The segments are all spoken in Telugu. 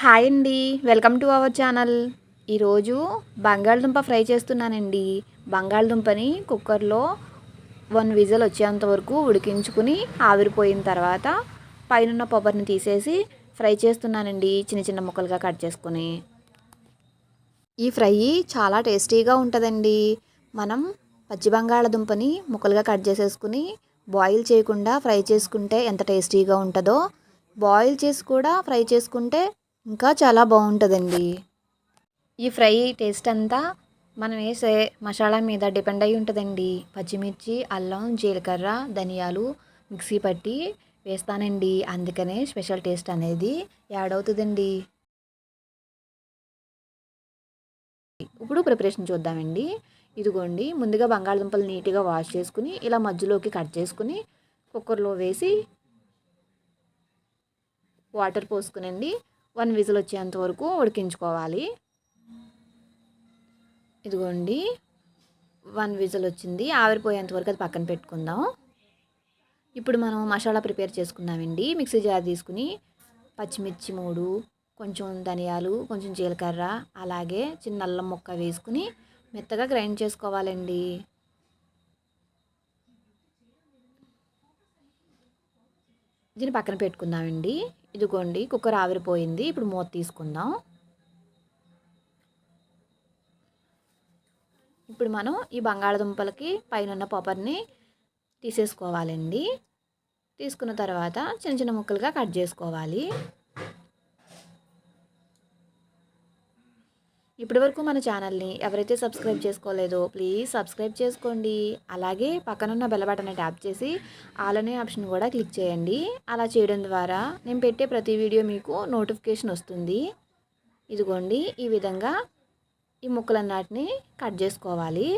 హాయ్ అండి. Welcome to our channel. ఈరోజు బంగాళదుంప ఫ్రై చేస్తున్నానండి. బంగాళదుంపని కుక్కర్లో వన్ విజల్ వచ్చేంత వరకు ఉడికించుకుని ఆవిరిపోయిన తర్వాత పైన పొబ్బర్ని తీసేసి ఫ్రై చేస్తున్నానండి. చిన్న చిన్న ముక్కలుగా కట్ చేసుకుని. ఈ ఫ్రై చాలా టేస్టీగా ఉంటుందండి. మనం పచ్చి బంగాళదుంపని ముక్కలుగా కట్ చేసేసుకుని బాయిల్ చేయకుండా ఫ్రై చేసుకుంటే ఎంత టేస్టీగా ఉంటుందో బాయిల్ చేసి కూడా ఫ్రై చేసుకుంటే ఇంకా చాలా బాగుంటుందండి. ఈ ఫ్రై టేస్ట్ అంతా మనం వేసే మసాలా మీద డిపెండ్ అయి ఉంటుందండి. పచ్చిమిర్చి అల్లం జీలకర్ర ధనియాలు మిక్సీ పట్టి వేస్తానండి. అందుకనే స్పెషల్ టేస్ట్ అనేది యాడ్ అవుతుందండి. ఇప్పుడు ప్రిపరేషన్ చూద్దామండి. ఇదిగోండి ముందుగా బంగాళదుంపలు నీట్గా వాష్ చేసుకుని ఇలా మధ్యలోకి కట్ చేసుకుని కుక్కర్లో వేసి వాటర్ పోసుకునండి. వన్ విజిల్ వచ్చేంత వరకు ఉడికించుకోవాలి. ఇదిగోండి. వన్ విజిల్ వచ్చింది. ఆవిరిపోయేంత వరకు అది పక్కన పెట్టుకుందాం. ఇప్పుడు మనం మసాలా ప్రిపేర్ చేసుకుందామండి. మిక్సీ జార్ తీసుకుని పచ్చిమిర్చి మూడు కొంచెం ధనియాలు కొంచెం జీలకర్ర అలాగే చిన్న అల్లం ముక్క వేసుకుని మెత్తగా గ్రైండ్ చేసుకోవాలండి. దీన్ని పక్కన పెట్టుకుందామండి. ఇదిగోండి కుక్కర్ ఆవిరిపోయింది. ఇప్పుడు మూత తీసుకుందాం. ఇప్పుడు మనం ఈ బంగాళదుంపలకి పైన పొపర్ని తీసేసుకోవాలండి. తీసుకున్న తర్వాత చిన్న చిన్న ముక్కలుగా కట్ చేసుకోవాలి. ఇప్పటివరకు మన ఛానల్ని ఎవరైతే సబ్స్క్రైబ్ చేసుకోలేదో ప్లీజ్ సబ్స్క్రైబ్ చేసుకోండి. అలాగే పక్కనున్న బెల్ బటన్ ట్యాప్ చేసి ఆలోనే ఆప్షన్ కూడా క్లిక్ చేయండి. అలా చేయడం ద్వారా నేను పెట్టే ప్రతి వీడియో మీకు నోటిఫికేషన్ వస్తుంది. ఇదిగోండి ఈ విధంగా ఈ ముక్కలన్నిటిని కట్ చేసుకోవాలి.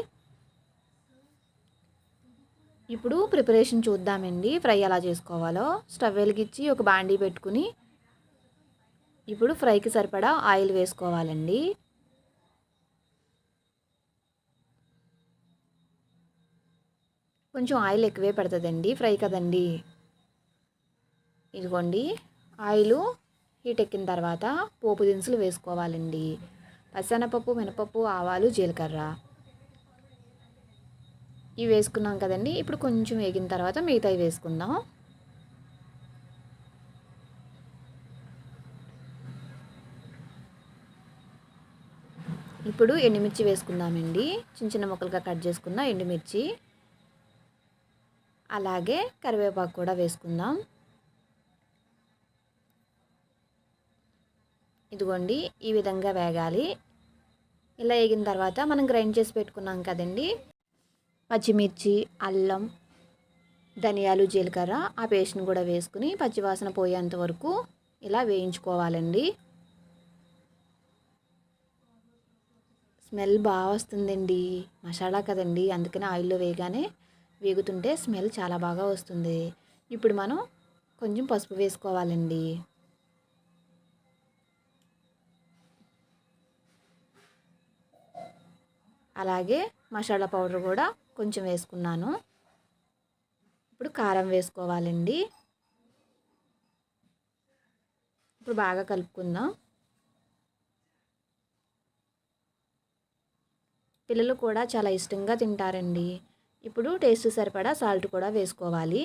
ఇప్పుడు ప్రిపరేషన్ చూద్దామండి. ఫ్రై ఎలా చేసుకోవాలో. స్టవ్ వెలిగించి ఒక బాండీ పెట్టుకుని ఇప్పుడు ఫ్రైకి సరిపడా ఆయిల్ వేసుకోవాలండి. కొంచెం ఆయిల్ ఎక్కువే పడుతుందండి ఫ్రై కదండి. ఇదిగోండి ఆయిల్ హీట్ ఎక్కిన తర్వాత పోపు దినుసులు వేసుకోవాలండి. పచ్చనపప్పు మినపప్పు ఆవాలు జీలకర్ర. ఇవి వేసుకున్నాం కదండి ఇప్పుడు కొంచెం వేగిన తర్వాత మిగతాయి వేసుకుందాం. ఇప్పుడు ఎండుమిర్చి వేసుకుందామండి. చిన్న చిన్న ముక్కలుగా కట్ చేసుకుందాం ఎండుమిర్చి. అలాగే కరివేపాకు కూడా వేసుకుందాం. ఇదిగోండి ఈ విధంగా వేగాలి. ఇలా వేగిన తర్వాత మనం గ్రైండ్ చేసి పెట్టుకున్నాం కదండి. పచ్చిమిర్చి అల్లం ధనియాలు జీలకర్ర ఆ పేస్ట్ని కూడా వేసుకుని పచ్చివాసన పోయేంత వరకు ఇలా వేయించుకోవాలండి. స్మెల్ బాగా వస్తుందండి. మసాలా కదండి అందుకని ఆయిల్లో వేయగానే వేగుతుంటే స్మెల్ చాలా బాగా వస్తుంది. ఇప్పుడు మనం కొంచెం పసుపు వేసుకోవాలండి. అలాగే మసాలా పౌడర్ కూడా కొంచెం వేసుకున్నాను. ఇప్పుడు కారం వేసుకోవాలండి. ఇప్పుడు బాగా కలుపుకుందాం. పిల్లలు కూడా చాలా ఇష్టంగా తింటారండి. ఇప్పుడు టేస్ట్ సరిపడా సాల్ట్ కూడా వేసుకోవాలి.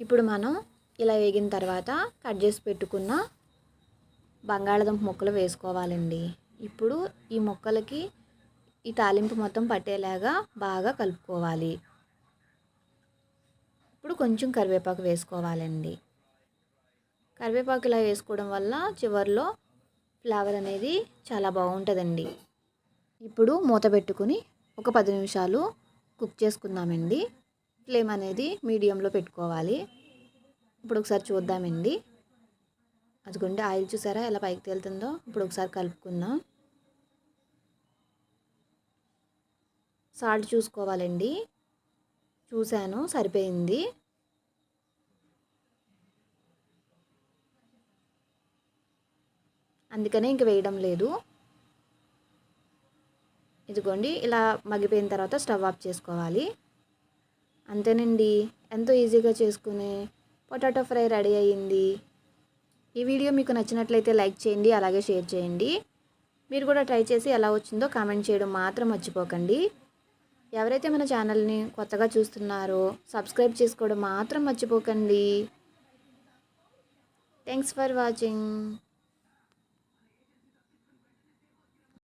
ఇప్పుడు మనం ఇలా వేగిన తర్వాత కట్ చేసి పెట్టుకున్న బంగాళదుంప ముక్కలు వేసుకోవాలండి. ఇప్పుడు ఈ ముక్కలకి ఈ తాలింపు మొత్తం పట్టేలాగా బాగా కలుపుకోవాలి. ఇప్పుడు కొంచెం కరివేపాకు వేసుకోవాలండి. కరివేపాకు ఇలా వేసుకోవడం వల్ల చివరిలో ఫ్లేవర్ అనేది చాలా బాగుంటుందండి. ఇప్పుడు మూత పెట్టుకుని ఒక పది నిమిషాలు కుక్ చేసుకుందామండి. ఫ్లేమ్ అనేది మీడియంలో పెట్టుకోవాలి. ఇప్పుడు ఒకసారి చూద్దామండి. అదిగోండి ఆయిల్ చూసారా ఎలా పైకి తేలుతుందో? ఇప్పుడు ఒకసారి కలుపుకుందాం. సాల్ట్ చూసుకోవాలండి. చూశాను సరిపోయింది. అందుకనే ఇంక వేయడం లేదు. ఇదిగోండి ఇలా మగ్గిపోయిన తర్వాత స్టవ్ ఆఫ్ చేసుకోవాలి. అంతేనండి ఎంతో ఈజీగా చేసుకునే పొటాటో ఫ్రై రెడీ అయ్యింది ఈ వీడియో మీకు నచ్చినట్లయితే లైక్ చేయండి అలాగే షేర్ చేయండి. మీరు కూడా ట్రై చేసి ఎలా వచ్చిందో కామెంట్ చేయడం మాత్రం మర్చిపోకండి. ఎవరైతే మన ఛానల్ని కొత్తగా చూస్తున్నారో సబ్స్క్రైబ్ చేసుకోవడం మాత్రం మర్చిపోకండి. Thanks for watching.